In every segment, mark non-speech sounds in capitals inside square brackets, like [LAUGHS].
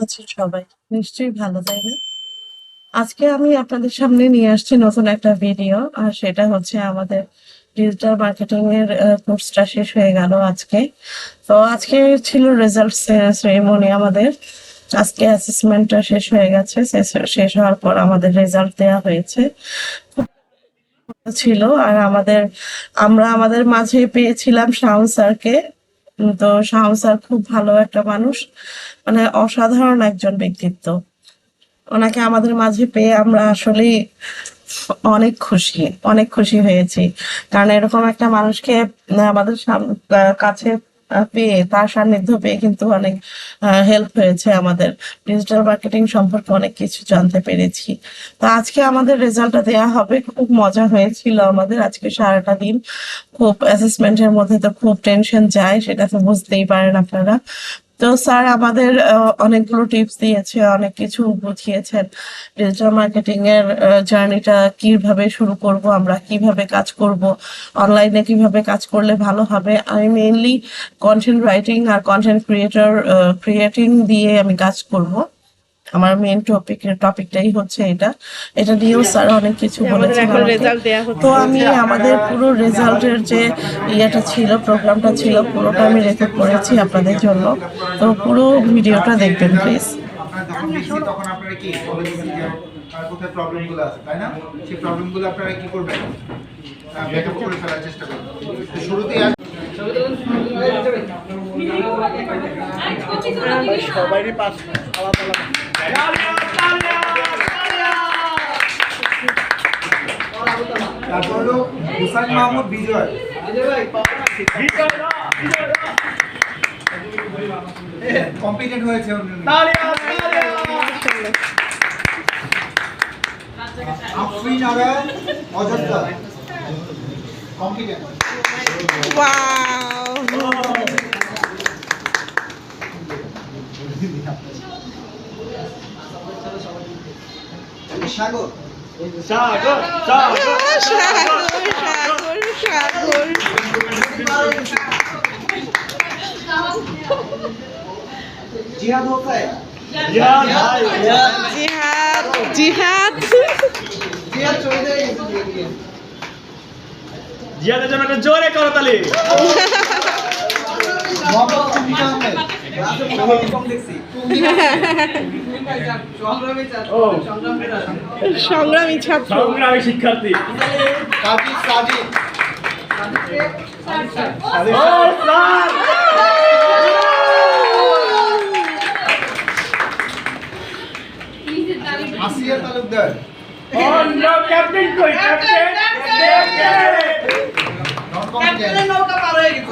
আছেন সবাই। নিশ্চয়ই ভালো, তাই না? আজকে আমি আপনাদের সামনে নিয়ে আসছি নতুন একটা ভিডিও, আর সেটা হচ্ছে আমাদের ডিজিটাল মার্কেটিং এর কোর্সটা শেষ হয়ে গেল আজকে। তো আজকে ছিল রেজাল্ট সেরেমনি আমাদের। আজকে অ্যাসেসমেন্টটা শেষ হয়ে গেছে। শেষ- হওয়ার পর আমাদের রেজাল্ট দেওয়া হয়েছে। ছিল, আর আমাদের, আমরা আমাদের মাঝে পেয়েছিলাম শাহন স্যারকে। তো শাহন খুব ভালো একটা মানুষ মানে অসাধারণ একজন ব্যক্তিত্ব। ওনাকে আমাদের মাঝে পেয়ে আমরা আসলে অনেক খুশি অনেক খুশি হয়েছি। কারণ এরকম একটা মানুষকে আমাদের কাছে পেয়ে তার সান্নিধ্য পেয়ে কিন্তু অনেক হেল্প হয়েছে আমাদের। ডিজিটাল মার্কেটিং সম্পর্কে অনেক কিছু জানতে পেরেছি। তো আজকে আমাদের রেজাল্টটা দেওয়া হবে। খুব মজা হয়েছিল আমাদের আজকে সারাটা দিন। খুব অ্যাসেসমেন্টের মধ্যে তো খুব টেনশন যায়, সেটা তো বুঝতেই পারেন আপনারা। তো স্যার আমাদের অনেকগুলো টিপস দিয়েছে, অনেক কিছু বুঝিয়েছেন। ডিজিটাল মার্কেটিং এর জার্নিটা কীভাবে শুরু করব, আমরা কীভাবে কাজ করব অনলাইনে কীভাবে কাজ করলে ভালো হবে। আমি মেইনলি কন্টেন্ট রাইটিং আর কন্টেন্ট ক্রিয়েটর ক্রিয়েটিং দিয়ে আমি কাজ করব। আমার মেইন টপিক টপিকটাই হচ্ছে এটা। এটা নিয়েও স্যার অনেক কিছু বলেছেন। তো আমি আমাদের পুরো রেজাল্টের যে ইয়েটা ছিল প্রোগ্রামটা ছিল পুরোটা আমি রেকর্ড করেছি আপনাদের জন্য। তো পুরো ভিডিওটা দেখবেন প্লিজ তখন আপনারা কি কোথায় প্রবলেমগুলো আছে তাই না সেই প্রবলেমগুলো আপনারা কি করবেন ব্যাকআপ করে ফেলার চেষ্টা করবেন শুরুতেই সবারই পাস আলাদা আলাদা। তারপর হলো হুসাইন মাহমুদ বিজয় কম্পিটেন্ট হয়েছে। আফরিন আরা অযোধ্যা কম্পিটেন্ট সাগর। সাগর সাগর জিহাদ হোসেন। জিহাদ ভাই জিহাদ। জিহাদ জিহাদ। জিহাদ চলে জিহাদের জন্য একটা জোরে ও [LAUGHS] সংগ্রামী ছাত্র। সংগ্রামী শিক্ষার্থী। কাজী সাদিক ও স্যার আসিয়া তালুকদার ও নো ক্যাপ্টেন কই ক্যাপ্টেন নন কম্পিটেন্ট একবার জোরে তালি জোরে তালি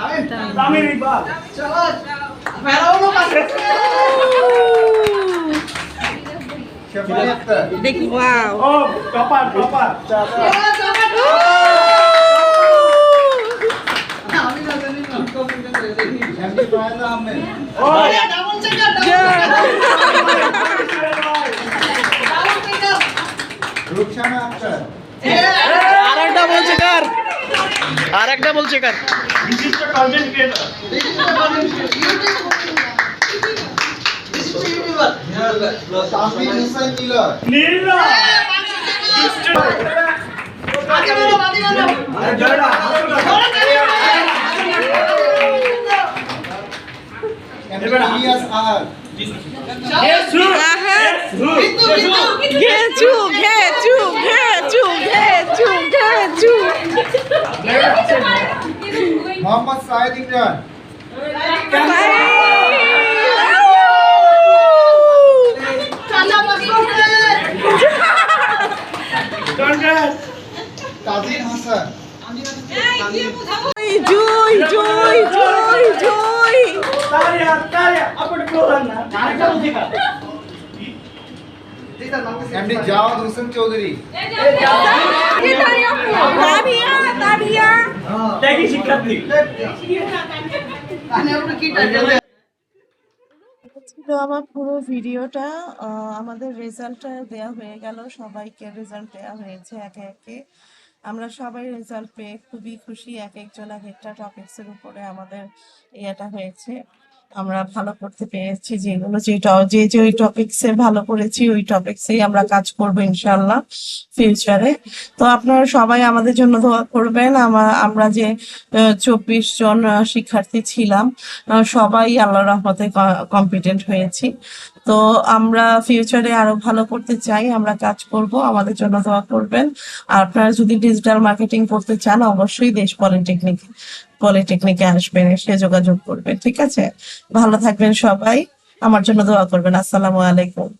Tami riba. Cepat. Merah lu mas. Wow. Oh. Cepat. Cepat. Oh, ya, double check, double. Ya. আরেকটা বলছে কার বিশিষ্ট কন্টেন্ট ক্রিয়েটর আহার। ইয়েসু ঘেচু ঘেচু ঘেচু ঘেচু কনগ্রেস তাজিন হাসান জয় জয় জয় জয়। তালিয়া তালিয়া আপনি কোলান না। কার এমডি জাওয়াদ হোসেন চৌধুরী আমার পুরো ভিডিওটা আমাদের রেজাল্টটা দেওয়া হয়ে গেল। সবাইকে রেজাল্ট দেওয়া হয়েছে একে একে। আমরা সবাই রেজাল্ট পেয়ে খুবই খুশি। এক একজন এক একটা টপিকস এর উপরে আমাদের ইয়েটা হয়েছে। আমরা ভালো করতে পেরেছি যেগুলো যে যে যে ওই টপিকসে ভালো করেছি, ওই টপিকসেই আমরা কাজ করব ইনশাল্লাহ ফিউচারে তো আপনারা সবাই আমাদের জন্য দোয়া করবেন। আমরা যে চব্বিশ জন শিক্ষার্থী ছিলাম সবাই আল্লাহ রহমতে কম্পিটেন্ট হয়েছি। তো আমরা ফিউচারে আরও ভালো করতে চাই, আমরা কাজ করব, আমাদের জন্য দোয়া করবেন। আর আপনারা যদি ডিজিটাল মার্কেটিং করতে চান, অবশ্যই দেশ পলিটেকনিক পলিটেকনিকে আসবেন, এসে যোগাযোগ করবেন, ঠিক আছে? ভালো থাকবেন সবাই, আমার জন্য দোয়া করবেন। আসসালামু আলাইকুম।